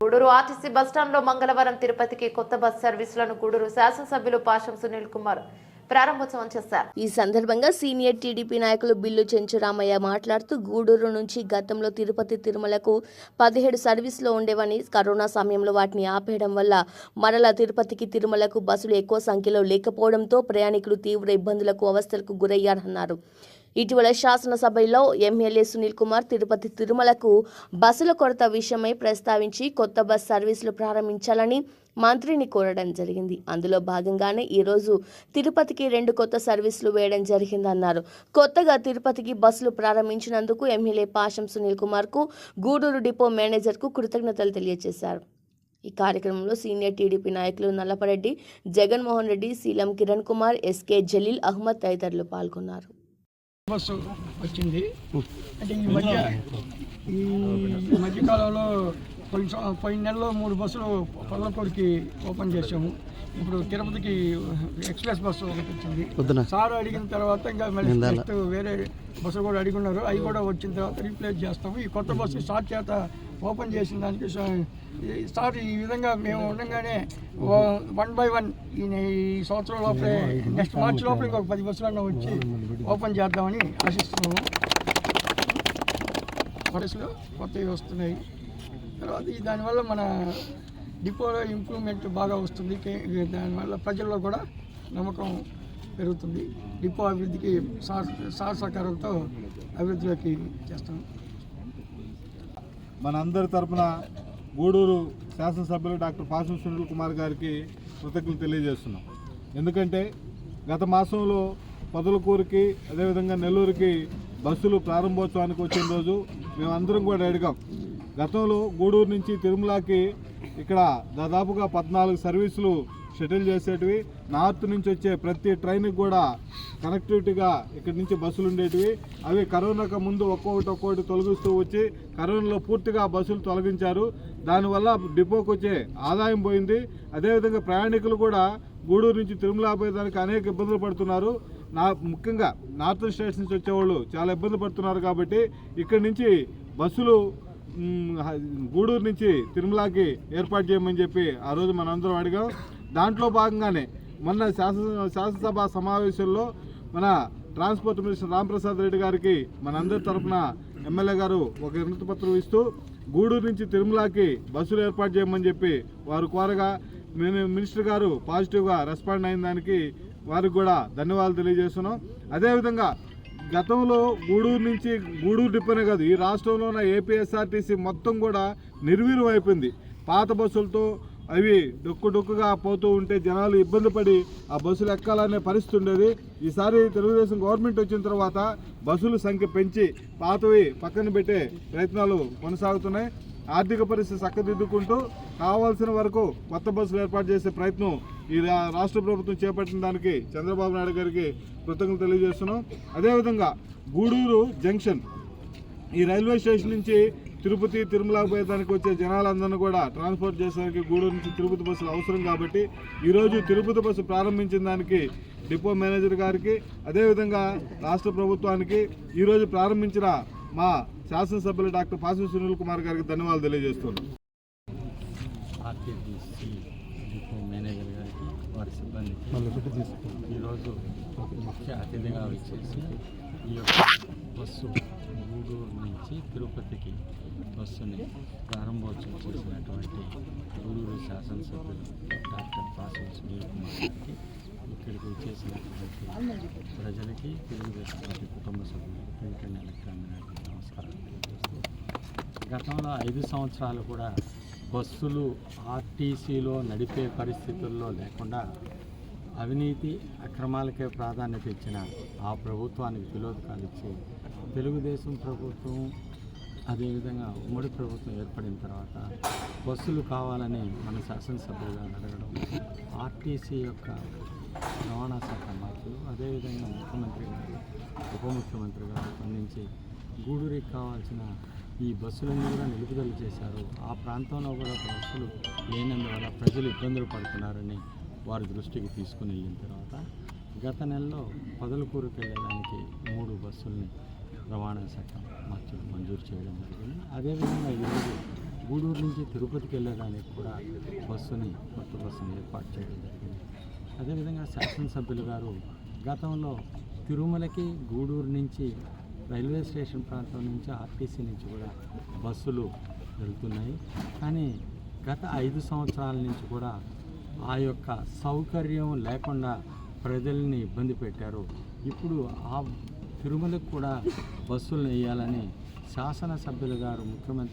Gudur RTC బస్టాండ్లో మంగళవారం తిరుపతికి కొత్త బస్ సర్వీసులను గూడూరు శాసనసభ్యులు పాషం సునీల్ కుమార్ ప్రారంభోత్సవం చేశారు. ఈ సందర్భంగా సీనియర్ టీడీపీ నాయకులు బిల్లు చెంచురామయ్య మాట్లాడుతూ గూడూరు నుంచి గతంలో తిరుపతి తిరుమలకు పదిహేడు సర్వీసులు ఉండేవని కరోనా సమయంలో వాటిని ఆపేయడం వల్ల మరలా తిరుపతికి తిరుమలకు బస్సులు ఎక్కువ సంఖ్యలో లేకపోవడంతో ప్రయాణికులు తీవ్ర ఇబ్బందులకు అవస్థలకు గురయ్యారన్నారు. ఇటీవల శాసనసభలో ఎమ్మెల్యే సునీల్ కుమార్ తిరుపతి తిరుమలకు బస్సుల కొరత విషయమై ప్రస్తావించి కొత్త బస్ సర్వీసులు ప్రారంభించాలని మంత్రిని కోరడం జరిగింది. అందులో భాగంగానే ఈరోజు తిరుపతికి రెండు కొత్త సర్వీసులు వేయడం జరిగిందన్నారు. కొత్తగా తిరుపతికి బస్సులు ప్రారంభించినందుకు ఎమ్మెల్యే పాషం సునీల్ కుమార్కు గూడూరు డిపో మేనేజర్కు కృతజ్ఞతలు తెలియజేశారు. ఈ కార్యక్రమంలో సీనియర్ టీడీపీ నాయకులు నల్లపరెడ్డి జగన్మోహన్ రెడ్డి సీలం కిరణ్ కుమార్ ఎస్కే జలీల్ అహ్మద్ తదితరులు పాల్గొన్నారు. బస్సు వచ్చింది. అంటే ఈ మధ్య ఈ మధ్యకాలంలో పోయిన పోయిన నెలలో మూడు బస్సులు పొదలకోడికి ఓపెన్ చేసాము ఇప్పుడు తిరుపతికి ఎక్స్ప్రెస్ బస్సు ఒకటి వచ్చింది. సార్ అడిగిన తర్వాత ఇంకా మళ్ళీ వేరే బస్సు కూడా అడిగినారు అవి కూడా వచ్చిన తర్వాత రీప్లేస్ చేస్తాము. ఈ కొత్త బస్సు స్టార్ట్ చేత ఓపెన్ చేసిన దానికి సార్ ఈ విధంగా మేము ఉండగానే వన్ బై వన్ ఈ సంవత్సరం లోపలే నెక్స్ట్ మార్చి లోపల ఇంకొక పది బస్సులన్నా వచ్చి ఓపెన్ చేద్దామని ఆశిస్తున్నాము. బస్సులు కొత్తవి వస్తున్నాయి. తర్వాత ఈ దానివల్ల మన డిపోలో ఇంప్రూవ్మెంట్ బాగా వస్తుంది. దానివల్ల ప్రజల్లో కూడా నమ్మకం పెరుగుతుంది. డిపో అభివృద్ధికి సార్ సార్ సహకారంతో అభివృద్ధిలోకి చేస్తాం. మనందరి తరపున గూడూరు శాసనసభ్యులు డాక్టర్ పాసం సునీల్ కుమార్ గారికి కృతజ్ఞతలు తెలియజేస్తున్నాం. ఎందుకంటే గత మాసంలో పొదలకూరుకి అదేవిధంగా నెల్లూరుకి బస్సులు ప్రారంభోత్సవానికి వచ్చిన రోజు మేమందరం కూడా అడిగాం. గతంలో గూడూరు నుంచి తిరుమలకి ఇక్కడ దాదాపుగా పద్నాలుగు సర్వీసులు షటిల్ చేసేటివి. నార్త్ నుంచి వచ్చే ప్రతి ట్రైన్కి కూడా కనెక్టివిటీగా ఇక్కడి నుంచి బస్సులు ఉండేటివి. అవి కరోనాకు ముందు ఒక్కొక్కటి ఒక్కొక్కటి తొలగిస్తూ వచ్చి కరోనాలో పూర్తిగా బస్సులు తొలగించారు. దానివల్ల డిపోకు వచ్చే ఆదాయం పోయింది. అదేవిధంగా ప్రయాణికులు కూడా గూడూరు నుంచి తిరుమల పోయేదానికి అనేక ఇబ్బందులు పడుతున్నారు. నా ముఖ్యంగా నార్త్ స్టేట్స్ నుంచి వచ్చేవాళ్ళు చాలా ఇబ్బంది పడుతున్నారు కాబట్టి ఇక్కడి నుంచి బస్సులు గూడూరు నుంచి తిరుమలకి ఏర్పాటు చేయమని చెప్పి ఆ రోజు మనందరం అడిగాం. దాంట్లో భాగంగానే మొన్న శాసన శాసనసభ సమావేశంలో మన ట్రాన్స్పోర్ట్ మినిస్టర్ రాంప్రసాద్ రెడ్డి గారికి మనందరి తరఫున ఎమ్మెల్యే గారు ఒక వినతి పత్రం ఇస్తూ గూడూరు నుంచి తిరుమలకి బస్సులు ఏర్పాటు చేయమని చెప్పి వారు కోరగా నేను మినిస్టర్ గారు పాజిటివ్గా రెస్పాండ్ అయిన దానికి వారికి కూడా ధన్యవాదాలు తెలియజేస్తున్నాం. అదేవిధంగా గతంలో గూడూరు నుంచి గూడూరు డిపోనే కాదు ఈ రాష్ట్రంలో ఉన్న ఏపీఎస్ఆర్టీసీ మొత్తం కూడా నిర్వీర్యం అయిపోయింది. పాత బస్సులతో అవి డొక్కు డొక్కుగా పోతూ ఉంటే జనాలు ఇబ్బంది పడి ఆ బస్సులు ఎక్కాలనే పరిస్థితి ఉండేది. ఈసారి తెలుగుదేశం గవర్నమెంట్ వచ్చిన తర్వాత బస్సుల సంఖ్య పెంచి పాతవి పక్కన పెట్టే ప్రయత్నాలు కొనసాగుతున్నాయి. ఆర్థిక పరిస్థితి చక్కదిద్దుకుంటూ కావాల్సిన వరకు కొత్త బస్సులు ఏర్పాటు చేసే ప్రయత్నం ఈ రా- రాష్ట్ర ప్రభుత్వం చేపట్టిన దానికి చంద్రబాబు నాయుడు గారికి కృతజ్ఞతలు తెలియజేస్తున్నాం. అదేవిధంగా గూడూరు జంక్షన్ ఈ రైల్వే స్టేషన్ నుంచి తిరుపతి తిరుమల పోయేదానికి వచ్చే జనాలందరినీ కూడా ట్రాన్స్పోర్ట్ చేసేదానికి గూడూరు నుంచి తిరుపతి బస్సులు అవసరం కాబట్టి ఈరోజు తిరుపతి బస్సు ప్రారంభించిన దానికి డిపో మేనేజర్ గారికి అదేవిధంగా రాష్ట్ర ప్రభుత్వానికి ఈరోజు ప్రారంభించిన మా శాసనసభ్యులు డాక్టర్ పాసి సునీల్ కుమార్ గారికి ధన్యవాదాలు తెలియజేస్తున్నాను ఆర్టీపీసీ డిపో మేనేజర్ గారికి వారి సిబ్బందికి ఈరోజు ముఖ్య అతిథిగా వచ్చేసి ఈ యొక్క బస్సు గూడూరు నుంచి తిరుపతికి బస్సుని ప్రారంభోత్సవం చేసినటువంటి గూడూరు శాసనసభ్యులు డాక్టర్ పాసం సునీల్ కుమార్ గారికి ఇక్కడికి వచ్చేసినటువంటి ప్రజలకి తెలుగుదేశం పార్టీ కుటుంబ సభ్యులకి వెంకన్న అండ్ నమస్కారం తెలియజేస్తూ గతంలో ఐదు సంవత్సరాలు కూడా బస్సులు ఆర్టీసీలో నడిపే పరిస్థితుల్లో లేకుండా అవినీతి అక్రమాలకే ప్రాధాన్యత ఇచ్చిన ఆ ప్రభుత్వానికి విలోదకాలు ఇచ్చి తెలుగుదేశం ప్రభుత్వం అదేవిధంగా ఉమ్మడి ప్రభుత్వం ఏర్పడిన తర్వాత బస్సులు కావాలని మన శాసనసభ్యులుగా అడగడం ఆర్టీసీ యొక్క రవాణా శాఖ మంత్రులు అదేవిధంగా ముఖ్యమంత్రి గారు ఉప ముఖ్యమంత్రి గారు స్పందించి గూడూరికి కావాల్సిన ఈ బస్సులన్నీ కూడా నిలుపుదల చేశారు. ఆ ప్రాంతంలో కూడా బస్సులు లేనందువల్ల ప్రజలు ఇబ్బందులు పడుతున్నారని వారి దృష్టికి తీసుకుని వెళ్ళిన తర్వాత గత నెలలో పదలకూరుకు వెళ్ళడానికి మూడు బస్సుల్ని రవాణా శాఖ మంత్రులు మంజూరు చేయడం జరిగింది. అదేవిధంగా ఈరోజు గూడూరు నుంచి తిరుపతికి వెళ్ళడానికి కూడా బస్సుని కొత్త బస్సుని ఏర్పాటు చేయడం జరిగింది. అదేవిధంగా శాసనసభ్యులు గారు గతంలో తిరుమలకి గూడూరు నుంచి రైల్వే స్టేషన్ ప్రాంతం నుంచి ఆర్టీసీ నుంచి కూడా బస్సులు వెళ్తున్నాయి. కానీ గత ఐదు సంవత్సరాల నుంచి కూడా ఆ యొక్క సౌకర్యం లేకుండా ప్రజల్ని ఇబ్బంది పెట్టారు. ఇప్పుడు ఆ తిరుమలకు కూడా బస్సులను వేయాలని శాసనసభ్యులు గారు ముఖ్యమంత్రి